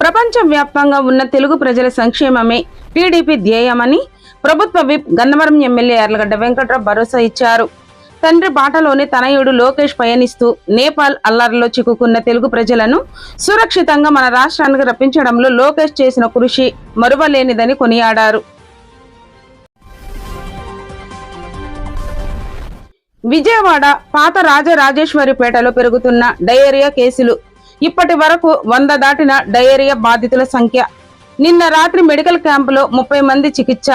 ప్రపంచ వ్యాప్తంగా ఉన్న తెలుగు ప్రజల సంక్షేమమే టీడీపీ ధ్యేయమని ప్రభుత్వ విప్ గన్నవరం ఎమ్మెల్యే ఎర్లగడ్డ వెంకట్రావు భరోసా ఇచ్చారు. తండ్రి బాటలోనే తనయుడు లోకేష్ పయనిస్తూ నేపాల్ అల్లర్లో చిక్కుకున్న తెలుగు ప్రజలను సురక్షితంగా మన రాష్ట్రానికి రప్పించడంలో లోకేష్ చేసిన కృషి మరువలేనిదని కొనియాడారు. విజయవాడ పాత రాజరాజేశ్వరిపేటలో పెరుగుతున్న డయేరియా కేసులు. ఇప్పటి వరకు వంద దాటిన డయేరియా బాధితుల సంఖ్య. నిన్న రాత్రి మెడికల్ క్యాంపులో ముప్పై మంది చికిత్స.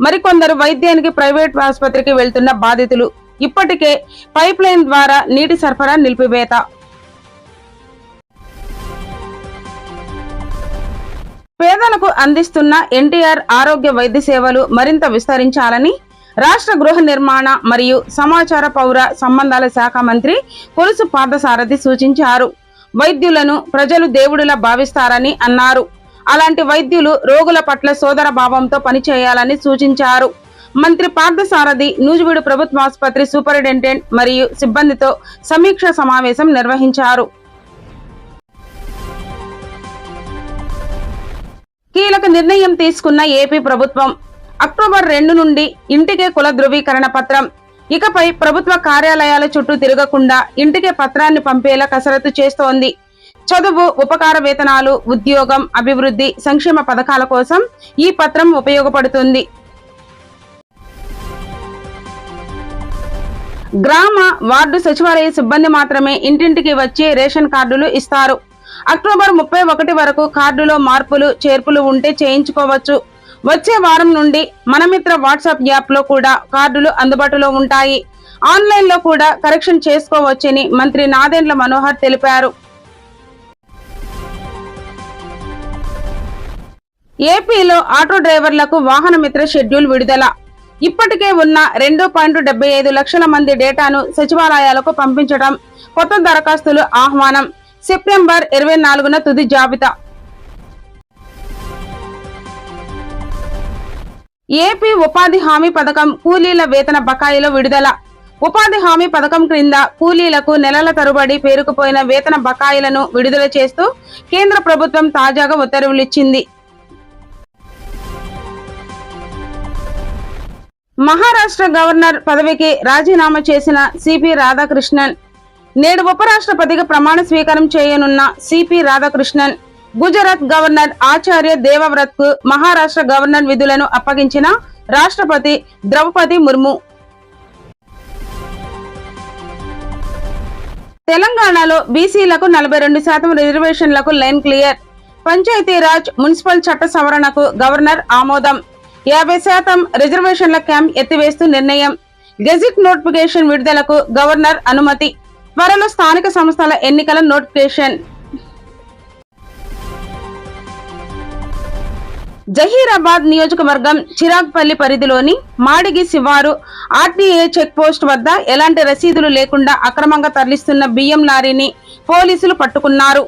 మరికొందరు వైద్యానికి ప్రైవేట్ ఆసుపత్రికి వెళ్తున్న బాధితులు. ఇప్పటికే పైప్ లైన్ ద్వారా నీటి సరఫరా నిలిపివేత. పేదలకు అందిస్తున్న ఎన్టీఆర్ ఆరోగ్య వైద్య సేవలు మరింత విస్తరించాలని రాష్ట్ర గృహ నిర్మాణ మరియు సమాచార పౌర సంబంధాల శాఖ మంత్రి కొలుసు పార్థసారథి సూచించారు. వైద్యులను ప్రజలు దేవుడిలా భావిస్తారని అన్నారు. అలాంటి వైద్యులు రోగుల పట్ల సోదర భావంతో పనిచేయాలని సూచించారు. మంత్రి పార్థసారథి నూజివీడు ప్రభుత్వ ఆసుపత్రి సూపరింటెండెంట్ మరియు సిబ్బందితో సమీక్ష సమావేశం నిర్వహించారు. కీలక నిర్ణయం తీసుకున్న ఏపీ ప్రభుత్వం. అక్టోబర్ రెండు నుండి ఇంటికే కుల ధృవీకరణ పత్రం ఇకపై ప్రభుత్వ కార్యాలయాల చుట్టూ తిరగకుండా ఇంటికే పత్రాన్ని పంపేలా కసరత్తు చేస్తోంది. చదువు ఉపకార వేతనాలు ఉద్యోగం అభివృద్ధి సంక్షేమ పథకాల కోసం ఈ పత్రం ఉపయోగపడుతుంది. గ్రామ వార్డు సచివాలయ సిబ్బంది మాత్రమే ఇంటింటికి వచ్చి రేషన్ కార్డులు ఇస్తారు. అక్టోబర్ ముప్పై ఒకటి వరకు కార్డులో మార్పులు చేర్పులు ఉంటే చేయించుకోవచ్చు. వచ్చే వారం నుండి మనమిత్ర వాట్సాప్ యాప్లో కూడా కార్డులు అందుబాటులో ఉంటాయి. ఆన్లైన్లో కూడా కరెక్షన్ చేసుకోవచ్చని మంత్రి నాదెండ్ల మనోహర్ తెలిపారు. ఏపీలో ఆటో డ్రైవర్లకు వాహన మిత్ర షెడ్యూల్ విడుదల. ఇప్పటికే ఉన్న రెండు పాయింట్ డెబ్బై ఐదు లక్షల మంది డేటాను సచివాలయాలకు పంపించడం కొత్త దరఖాస్తులు ఆహ్వానం. సెప్టెంబర్ ఇరవై నాలుగున తుది జాబితా. ఏపీ ఉపాధి హామీ పథకం కూలీల వేతన బకాయిలో విడుదల. ఉపాధి హామీ పథకం క్రింద కూలీలకు నెలల తరబడి పేరుకుపోయిన వేతన బకాయిలను విడుదల చేస్తూ కేంద్ర ప్రభుత్వం తాజాగా ఉత్తర్వులిచ్చింది. మహారాష్ట్ర గవర్నర్ పదవికి రాజీనామా చేసిన సిపి రాధాకృష్ణన్. నేడు ఉపరాష్ట్రపతిగా ప్రమాణ స్వీకారం చేయనున్న C P Radhakrishnan. Gujarat governor Acharya దేవవ్రత్కు Maharashtra governor విధులను అప్పగించిన రాష్ట్రపతి ద్రౌపది ముర్ము. తెలంగాణలో బీసీలకు నలభై రెండు శాతం రిజర్వేషన్లకు లైన్ క్లియర్. పంచాయతీరాజ్ మున్సిపల్ చట్ట సవరణకు గవర్నర్ ఆమోదం. యాభై శాతం రిజర్వేషన్ల క్యాంప్ ఎత్తివేస్తూ నిర్ణయం. గెజిట్ నోటిఫికేషన్ విడుదలకు గవర్నర్ అనుమతి. త్వరలో స్థానిక సంస్థల ఎన్నికల నోటిఫికేషన్. జహీరాబాద్ నియోజకవర్గం చిరాగ్పల్లి పరిధిలోని మాడిగి శివారు ఆర్టీఏ చెక్ పోస్ట్ వద్ద ఎలాంటి రసీదులు లేకుండా అక్రమంగా తరలిస్తున్న బియ్యం లారీని పోలీసులు పట్టుకున్నారు.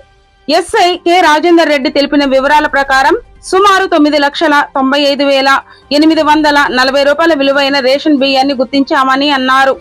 ఎస్ఐ కె రాజేందర్ రెడ్డి తెలిపిన వివరాల ప్రకారం సుమారు తొమ్మిది లక్షల తొంభై ఐదు వేల ఎనిమిది వందల నలభై రూపాయల విలువైన రేషన్ బియ్యాన్ని గుర్తించామని అన్నారు.